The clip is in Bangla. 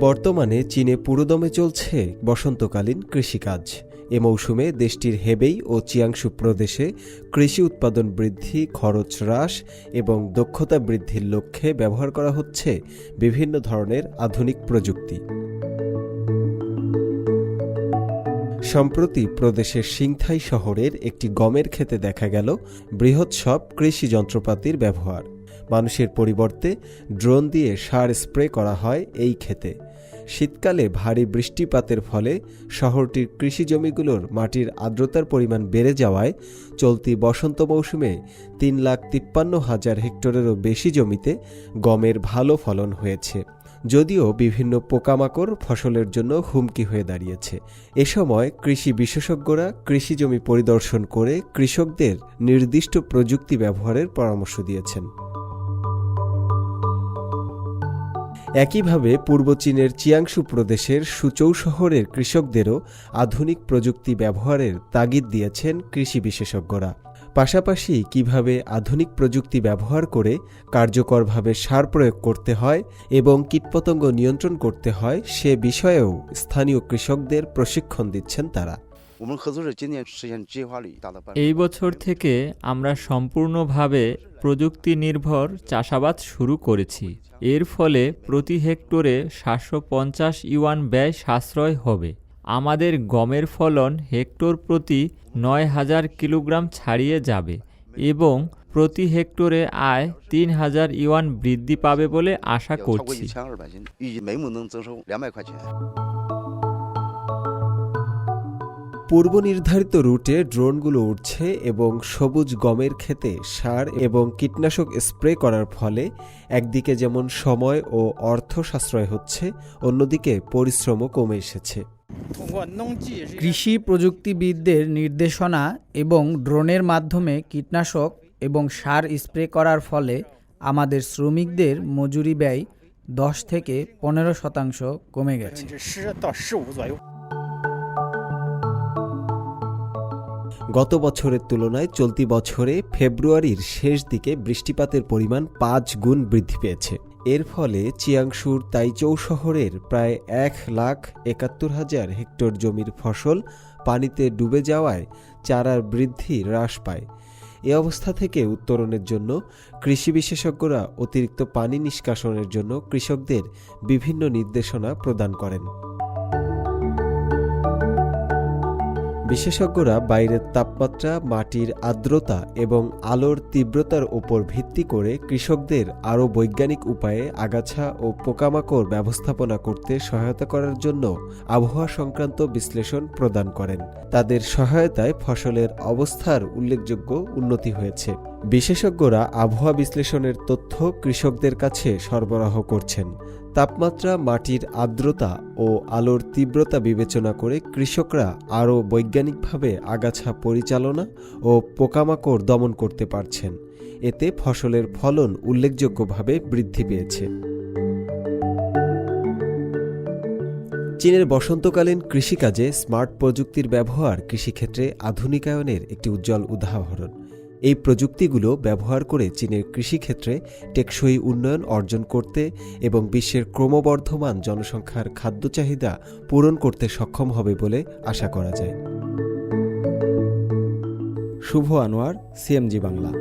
বর্তমানে চীনে পুরোদমে চলছে বসন্তকালীন কৃষিকাজ। এ মৌসুমে দেশটির হেবেই ও চিয়াংশু প্রদেশে কৃষি উৎপাদন বৃদ্ধি, খরচ হ্রাস এবং দক্ষতা বৃদ্ধির লক্ষ্যে ব্যবহার করা হচ্ছে বিভিন্ন ধরনের আধুনিক প্রযুক্তি। সম্প্রতি প্রদেশের সিংথাই শহরের একটি গমের ক্ষেতে দেখা গেল বৃহৎ সব কৃষি যন্ত্রপাতির ব্যবহার। মানুষের পরিবর্তে ড্রোন দিয়ে সার স্প্রে করা হয় এই ক্ষেতে। শীতকালে ভারী বৃষ্টিপাতের ফলে শহরটির কৃষি জমিগুলোর মাটির আর্দ্রতার পরিমাণ বেড়ে যাওয়ায় চলতি বসন্ত মৌসুমে তিন লাখ তিপ্পান্ন হাজার হেক্টরেরও বেশি জমিতে গমের ভালো ফলন হয়েছে, যদিও বিভিন্ন পোকামাকড় ফসলের জন্য হুমকি হয়ে দাঁড়িয়েছে। এ সময় কৃষি বিশেষজ্ঞরা কৃষি জমি পরিদর্শন করে কৃষকদের নির্দিষ্ট প্রযুক্তি ব্যবহারের পরামর্শ দিয়েছেন। একইভাবে পূর্ব চীনের চিয়াংশু প্রদেশের সুচৌ শহরের কৃষকদেরও আধুনিক প্রযুক্তি ব্যবহারের তাগিদ দিয়েছেন কৃষি বিশেষজ্ঞরা। পাশাপাশি কীভাবে আধুনিক প্রযুক্তি ব্যবহার করে কার্যকরভাবে সার প্রয়োগ করতে হয় এবং কীটপতঙ্গ নিয়ন্ত্রণ করতে হয় সে বিষয়েও স্থানীয় কৃষকদের প্রশিক্ষণ দিচ্ছেন তারা। এই বছর থেকে আমরা সম্পূর্ণভাবে প্রযুক্তি নির্ভর চাষাবাদ শুরু করেছি। এর ফলে প্রতি হেক্টরে সাতশো পঞ্চাশ ইউয়ান ব্যয় সাশ্রয় হবে। আমাদের গমের ফলন হেক্টর প্রতি নয় হাজার কিলোগ্রাম ছাড়িয়ে যাবে এবং প্রতি হেক্টরে আয় তিন হাজার ইউয়ান বৃদ্ধি পাবে বলে আশা করছি। পূর্ব নির্ধারিত রুটে ড্রোনগুলো উঠছে এবং সবুজ গমের ক্ষেতে সার এবং কীটনাশক স্প্রে করার ফলে একদিকে যেমন সময় ও অর্থ সাশ্রয় হচ্ছে, অন্যদিকে পরিশ্রমও কমে এসেছে। কৃষি প্রযুক্তিবিদদের নির্দেশনা এবং ড্রোনের মাধ্যমে কীটনাশক এবং সার স্প্রে করার ফলে আমাদের শ্রমিকদের মজুরি ব্যয় দশ থেকে পনেরো শতাংশ কমে গেছে। গত বছরের তুলনায় চলতি বছরে ফেব্রুয়ারির শেষ দিকে বৃষ্টিপাতের পরিমাণ পাঁচ গুণ বৃদ্ধি পেয়েছে। এর ফলে চিয়াংশুর তাইচৌ শহরের প্রায় এক লাখ একাত্তর হাজার হেক্টর জমির ফসল পানিতে ডুবে যাওয়ায় চারার বৃদ্ধি হ্রাস পায়। এ অবস্থা থেকে উত্তরণের জন্য কৃষি বিশেষজ্ঞরা অতিরিক্ত পানি নিষ্কাশনের জন্য কৃষকদের বিভিন্ন নির্দেশনা প্রদান করেন। বিশেষজ্ঞরা বাইরের তাপমাত্রা, মাটির আর্দ্রতা এবং আলোর তীব্রতার উপর ভিত্তি করে কৃষকদের আরও বৈজ্ঞানিক উপায়ে আগাছা ও পোকামাকড় ব্যবস্থাপনা করতে সহায়তা করার জন্য আবহাওয়া সংক্রান্ত বিশ্লেষণ প্রদান করেন। তাদের সহায়তায় ফসলের অবস্থার উল্লেখযোগ্য উন্নতি হয়েছে। বিশেষজ্ঞরা আবহাওয়া বিশ্লেষণের তথ্য কৃষকদের কাছে সরবরাহ করছেন। তাপমাত্রা, মাটির আর্দ্রতা ও আলোর তীব্রতা বিবেচনা করে কৃষকরা আরও বৈজ্ঞানিকভাবে আগাছা পরিচালনা ও পোকামাকড় দমন করতে পারছেন। এতে ফসলের ফলন উল্লেখযোগ্যভাবে বৃদ্ধি পেয়েছে। চীনের বসন্তকালীন কৃষিকাজে স্মার্ট প্রযুক্তির ব্যবহার কৃষিক্ষেত্রে আধুনিকায়নের একটি উজ্জ্বল উদাহরণ। এই প্রযুক্তিগুলো ব্যবহার করে চীনের কৃষিক্ষেত্রে টেকসই উন্নয়ন অর্জন করতে এবং বিশ্বের ক্রমবর্ধমান জনসংখ্যার খাদ্য চাহিদা পূরণ করতে সক্ষম হবে বলে আশা করা যায়। শুভ আনোয়ার, সিএমজি বাংলা।